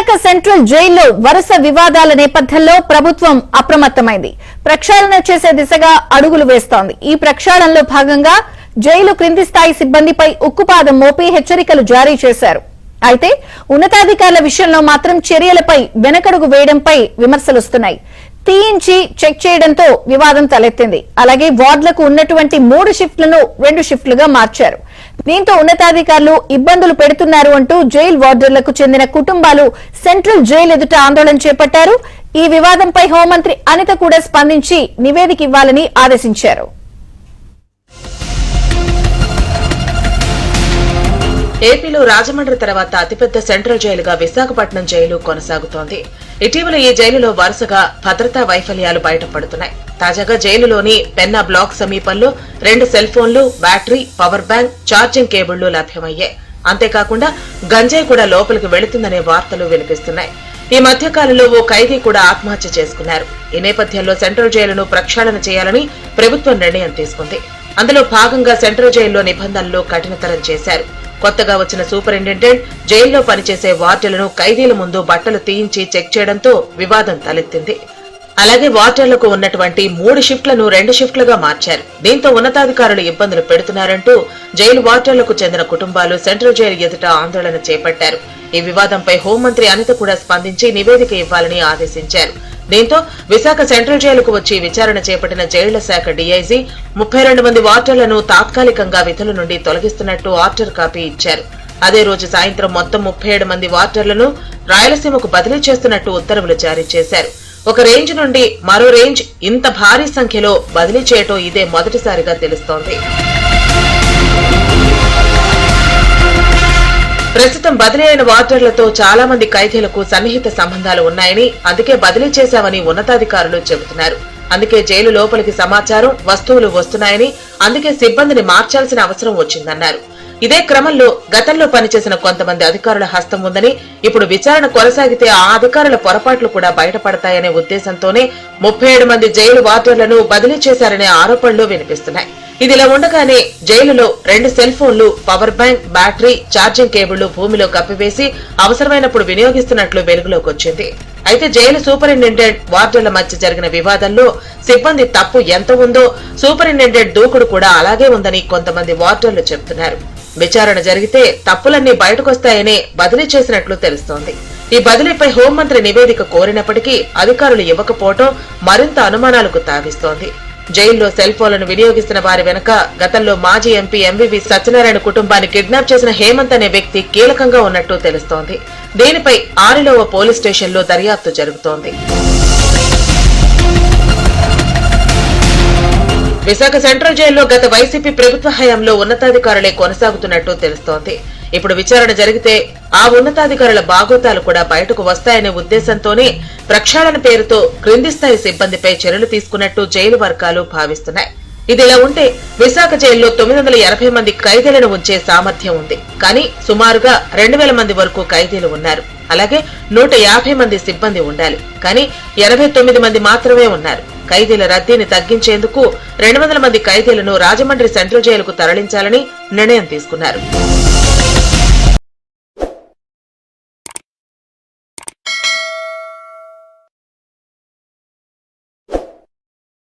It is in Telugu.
విశాఖ సెంట్రల్ జైల్లో వరుస వివాదాల నేపథ్యంలో ప్రభుత్వం అప్రమత్తమైంది. ప్రక్షాళన చేసే దిశగా అడుగులు వేస్తోంది. ఈ ప్రక్షాళనలో భాగంగా జైలు క్రింది స్థాయి సిబ్బందిపై ఉక్కుపాదం మోపి హెచ్చరికలు జారీ చేశారు. అయితే ఉన్నతాధికారుల విషయంలో మాత్రం చర్యలపై వెనకడుగు వేయడంపై విమర్శలొస్తున్నాయి. తీయించి చెక్ చేయడంతో వివాదం తలెత్తింది. అలాగే వార్డులకు ఉన్నటువంటి మూడు షిఫ్ట్లను రెండు షిఫ్ట్లుగా మార్చారు. దీంతో ఉన్నతాధికారులు ఇబ్బందులు పెడుతున్నారు అంటూ జైల్ వార్డర్లకు చెందిన కుటుంబాలు సెంట్రల్ జైలు ఎదుట ఆందోళన చేపట్టారు. ఈ వివాదంపై హోంమంత్రి అనిత కూడా స్పందించి నివేదిక ఇవ్వాలని ఆదేశించారు. ఏపీలో రాజమండ్రి తర్వాత అతిపెద్ద సెంట్రల్ జైలుగా విశాఖపట్నం జైలు కొనసాగుతోంది. ఇటీవల ఈ జైలులో వరుసగా భద్రతా వైఫల్యాలు బయటపడుతున్నాయి. తాజాగా జైలులోని పెన్నా బ్లాక్ సమీపంలో రెండు సెల్ ఫోన్లు బ్యాటరీ పవర్ బ్యాంక్ ఛార్జింగ్ కేబుళ్ళు లభ్యమయ్యాయి. అంతేకాకుండా గంజాయి కూడా లోపలికి వెళుతుందనే వార్తలు వినిపిస్తున్నాయి. ఈ మధ్యకాలంలో ఓ ఖైదీ కూడా ఆత్మహత్య చేసుకున్నారు. ఈ నేపథ్యంలో సెంట్రల్ జైలును ప్రక్షాళన చేయాలని ప్రభుత్వం నిర్ణయం తీసుకుంది. అందులో భాగంగా సెంట్రల్ జైల్లో నిబంధనలు కఠినతరం చేశారు. కొత్తగా వచ్చిన సూపరింటెండెంట్ జైల్లో పనిచేసే వార్డులను ఖైదీల ముందు బట్టలు తీయించి చెక్ చేయడంతో వివాదం తలెత్తింది. అలాగే వార్డర్లకు ఉన్నటువంటి మూడు షిఫ్ట్లను రెండు షిఫ్ట్లుగా మార్చారు. దీంతో ఉన్నతాధికారులు ఇబ్బందులు పెడుతున్నారంటూ జైలు వార్డర్లకు చెందిన కుటుంబాలు సెంట్రల్ జైలు ఎదుట ఆందోళన చేపట్టారు. ఈ వివాదంపై హోంమంత్రి అనిత కూడా స్పందించి నివేదిక ఇవ్వాలని ఆదేశించారు. దీంతో విశాఖ సెంట్రల్ జైలుకు వచ్చి విచారణ చేపట్టిన జైళ్ళ శాఖ డీఐజీ ముప్పై రెండు మంది వార్డర్లను తాత్కాలికంగా విధుల నుండి తొలగిస్తున్నట్టు ఆర్డర్ కాపీ ఇచ్చారు. అదే రోజు సాయంత్రం మొత్తం ముప్పై ఏడు మంది వార్డర్లను రాయలసీమకు బదిలీ చేస్తున్నట్టు ఉత్తర్వులు జారీ చేశారు. ఒక రేంజ్ నుండి మరో రేంజ్ ఇంత భారీ సంఖ్యలో బదిలీ చేయటం ఇదే మొదటిసారిగా తెలుస్తోంది. ప్రస్తుతం బదిలీ అయిన వార్డర్లతో చాలా మంది ఖైదీలకు సన్నిహిత సంబంధాలు ఉన్నాయని అందుకే బదిలీ చేశామని ఉన్నతాధికారులు చెబుతున్నారు. అందుకే జైలు లోపలికి సమాచారం వస్తువులు వస్తున్నాయని అందుకే సిబ్బందిని మార్చాల్సిన అవసరం వచ్చిందన్నారు. ఇదే క్రమంలో గతంలో పనిచేసిన కొంతమంది అధికారుల హస్తం ఉందని ఇప్పుడు విచారణ కొనసాగితే ఆ అధికారుల పొరపాట్లు కూడా బయటపడతాయనే ఉద్దేశంతోనే ముప్పై ఏడు మంది జైలు వార్డర్లను బదిలీ చేశారనే ఆరోపణలు వినిపిస్తున్నాయి. ఇదిలా ఉండగానే జైలులో రెండు సెల్ ఫోన్లు పవర్ బ్యాంక్ బ్యాటరీ ఛార్జింగ్ కేబుళ్ళు భూమిలో కప్పివేసి అవసరమైనప్పుడు వినియోగిస్తున్నట్లు వెలుగులోకి వచ్చింది అయితే జైలు సూపరింటెండెంట్ వార్డుల మధ్య జరిగిన వివాదంలో సిబ్బంది తప్పు ఎంత ఉందో సూపరింటెండెంట్ దూకుడు కూడా అలాగే ఉందని కొంతమంది వార్డర్లు చెబుతున్నారు. విచారణ జరిగితే తప్పులన్నీ బయటకొస్తాయనే బదిలీ చేసినట్లు తెలుస్తోంది. ఈ బదిలీపై హోంమంత్రి నివేదిక కోరినప్పటికీ అధికారులు ఇవ్వకపోవటం మరింత అనుమానాలకు తావిస్తోంది. జైల్లో సెల్ ఫోన్లను వినియోగిస్తున్న వారి వెనుక గతంలో మాజీ ఎంపీ ఎంవివి సత్యనారాయణ కుటుంబాన్ని కిడ్నాప్ చేసిన హేమంత్ అనే వ్యక్తి కీలకంగా ఉన్నట్టు తెలుస్తోంది. దీనిపై ఆరిలోవ పోలీస్ స్టేషన్లో దర్యాప్తు జరుగుతోంది. విశాఖ సెంట్రల్ జైల్లో గత వైసీపీ ప్రభుత్వ హయాంలో ఉన్నతాధికారులే కొనసాగుతున్నట్టు తెలుస్తోంది. ఇప్పుడు విచారణ జరిగితే ఆ ఉన్నతాధికారుల బాగోతాలు కూడా బయటకు వస్తాయనే ఉద్దేశంతోనే ప్రక్షాళన పేరుతో క్రింది స్థాయి సిబ్బందిపై చర్యలు తీసుకున్నట్టు జైలు వర్గాలు భావిస్తున్నాయి. ఇదిలా ఉంటే విశాఖ జైల్లో తొమ్మిది వందల ఎనభై మంది ఖైదీలను ఉంచే సామర్థ్యం ఉంది. కానీ సుమారుగా రెండు వేల మంది వరకు ఖైదీలు ఉన్నారు. అలాగే నూట యాభై మంది సిబ్బంది ఉండాలి. కానీ ఎనభై తొమ్మిది మంది మాత్రమే ఉన్నారు. ఖైదీల రద్దీని తగ్గించేందుకు రెండు వందల మంది ఖైదీలను రాజమండ్రి సెంట్రల్ జైలుకు తరలించాలని నిర్ణయం తీసుకున్నారు.